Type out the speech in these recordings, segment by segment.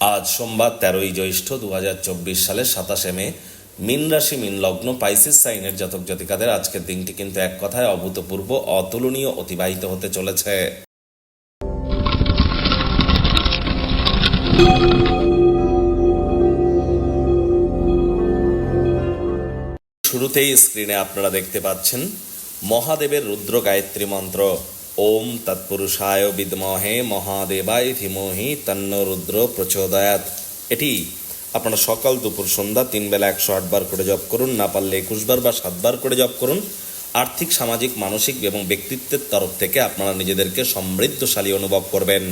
আজ সোমবার তেরোই জ্যৈষ্ঠ দু হাজার চব্বিশ সালের সাতাশে মে, মিন রাশি, মিন লগ্ন, পাইসিস সাইনের জাতক জাতিকাদের আজকের দিনটি কিন্তু এক কথায় অভূতপূর্ব, অতুলনীয়, অতিবাহিত হতে চলেছে। শুরুতেই স্ক্রিনে আপনারা দেখতে পাচ্ছেন মহাদেবের রুদ্র গায়ত্রী মন্ত্র। ওম তৎপুরুষায় বিদ্মহে মহাদেবায় ধীমহি তন্ন রুদ্র প্রচোদয়াত এটি আপনারা সকাল দুপুর সন্ধ্যা তিন বেলা একশো আটবার করে জপ করুন, না পারলে একুশবার বা সাতবার করে জপ করুন। আর্থিক, সামাজিক, মানসিক এবং ব্যক্তিত্বের তরফ থেকে আপনারা নিজেদেরকে সমৃদ্ধশালী অনুভব করবেন।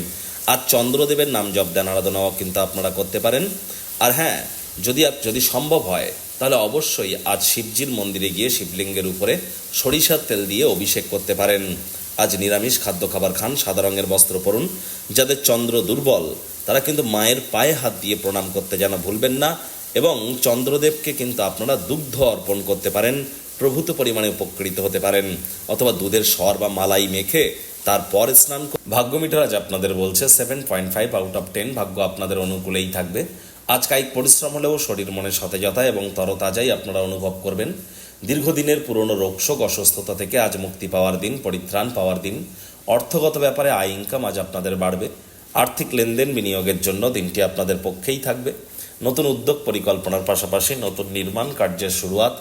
আর চন্দ্রদেবের নাম জপ দেন আরাধনাও কিন্তু আপনারা করতে পারেন। আর হ্যাঁ যদি যদি সম্ভব হয়, তাহলে অবশ্যই আজ শিবজির মন্দিরে গিয়ে শিবলিঙ্গের উপরে সরিষার তেল দিয়ে অভিষেক করতে পারেন। আজ নিরামিষ খাদ্য খাবার খান, সাদা রঙের বস্ত্র পরুন। যাদের চন্দ্র দুর্বল, তারা কিন্তু মায়ের পায়ে হাত দিয়ে প্রণাম করতে যেন ভুলবেন না এবং চন্দ্রদেবকে কিন্তু আপনারা দুগ্ধ অর্পণ করতে পারেন, প্রভূত পরিমাণে উপকৃত হতে পারেন। অথবা দুধের স্বর বা মালাই মেখে তারপর স্নান ভাগ্য মিটার আজ আপনাদের বলছে seven point five out of ten ভাগ্য আপনাদের অনুকূলেই থাকবে। আজ কায়িক পরিশ্রম হলেও শরীর মনে সতেজতা এবং তরতাজাই আপনারা অনুভব করবেন। দীর্ঘদিনের পুরনো রোগশোক অসুস্থতা থেকে আজ মুক্তি পাওয়ার দিন, পরিত্রাণ পাওয়ার দিন। অর্থগত ব্যাপারে আয় ইনকাম আজ আপনাদের বাড়বে। আর্থিক লেনদেন বিনিয়োগের জন্য দিনটি আপনাদের পক্ষেই থাকবে। নতুন উদ্যোগ পরিকল্পনার পাশাপাশি নতুন নির্মাণ কার্যের শুরুয়াত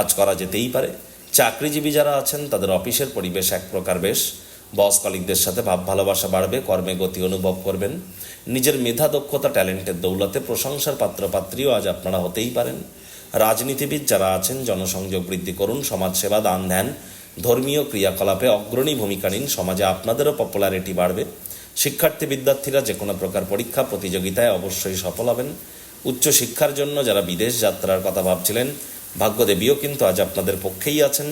আজ করা যেতেই পারে। চাকরিজীবী যারা আছেন, তাদের অফিসের পরিবেশ এক প্রকার বেশ। বস কলিকদের সাথে ভাব ভালোবাসা বাড়বে, কর্মে গতি অনুভব করবেন। নিজের মেধা, দক্ষতা, ট্যালেন্টের দৌলতে প্রশংসার পাত্রপাত্রীও আজ আপনারা হতেই পারেন। রাজনীতিবিদ যারা আছেন, জনসংযোগ বৃদ্ধি করুন, সমাজসেবা দান ধ্যান ধর্মীয় ক্রিয়াকলাপে অগ্রণী ভূমিকা নিন, সমাজে আপনাদেরও পপুলারিটি বাড়বে। শিক্ষার্থী বিদ্যার্থীরা যে কোনো প্রকার পরীক্ষা, প্রতিযোগিতায় অবশ্যই সফল হবেন। উচ্চ শিক্ষার জন্য যারা বিদেশ যাত্রার কথা ভাবছিলেন ভাগ্যদেবীও কিন্তু আজ আপনাদের পক্ষেই আছেন।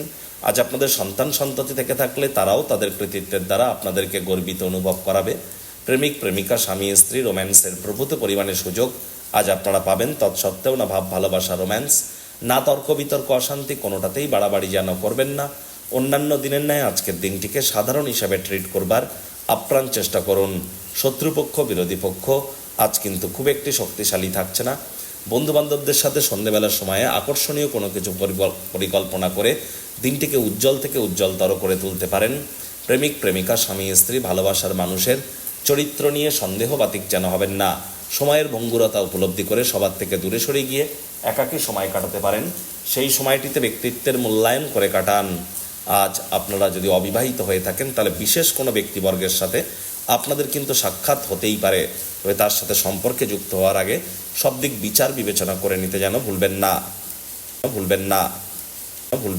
আজ আপনাদের সন্তান সন্ততি থেকে থাকলে তারাও তাদের কৃতিত্বের দ্বারা আপনাদেরকে গর্বিত অনুভব করাবে। প্রেমিক, প্রেমিকা, স্বামী, স্ত্রী, রোম্যান্সের প্রভূত পরিমাণে সুযোগ আজ আপনারা পাবেন। তৎসত্ত্বেও না ভাব, ভালোবাসা, রোম্যান্স। না তর্ক, বিতর্ক, অশান্তি, কোনোটাতেই বাড়াবাড়ি যেন করবেন না। অন্যান্য দিনের ন্যায় আজকের দিনটিকে সাধারণ হিসাবে ট্রিট করবার আপ্রাণ চেষ্টা করুন। শত্রুপক্ষ, বিরোধী পক্ষ, আজ কিন্তু খুব একটি শক্তিশালী থাকছে না। বন্ধু বান্ধবদের সাথে সন্ধেবেলার সময়ে আকর্ষণীয় কোনো কিছু পরিকল- পরিকল্পনা করে দিনটিকে উজ্জ্বল থেকে উজ্জ্বলতর করে তুলতে পারেন। প্রেমিক, প্রেমিকা, স্বামী, স্ত্রী, ভালোবাসার মানুষের চরিত্র নিয়ে সন্দেহবাতিক যেন হবেন না। সময়ের ভঙ্গুরতা উপলব্ধি করে সবার থেকে দূরে সরে গিয়ে একাকী সময় কাটাতে পারেন। সেই সময়টিতে ব্যক্তিত্বের মূল্যায়ন করে কাটান। আজ আপনারা যদি অবিবাহিত হয়ে থাকেন, তাহলে বিশেষ কোনো ব্যক্তিবর্গের সাথে আপনাদের কিন্তু সাক্ষাৎ হতেই পারে। তবে তার সাথে সম্পর্কে যুক্ত হওয়ার আগে সব দিক বিচার বিবেচনা করে নিতে যেন ভুলবেন না। ভুলবেন না। ভুলবেন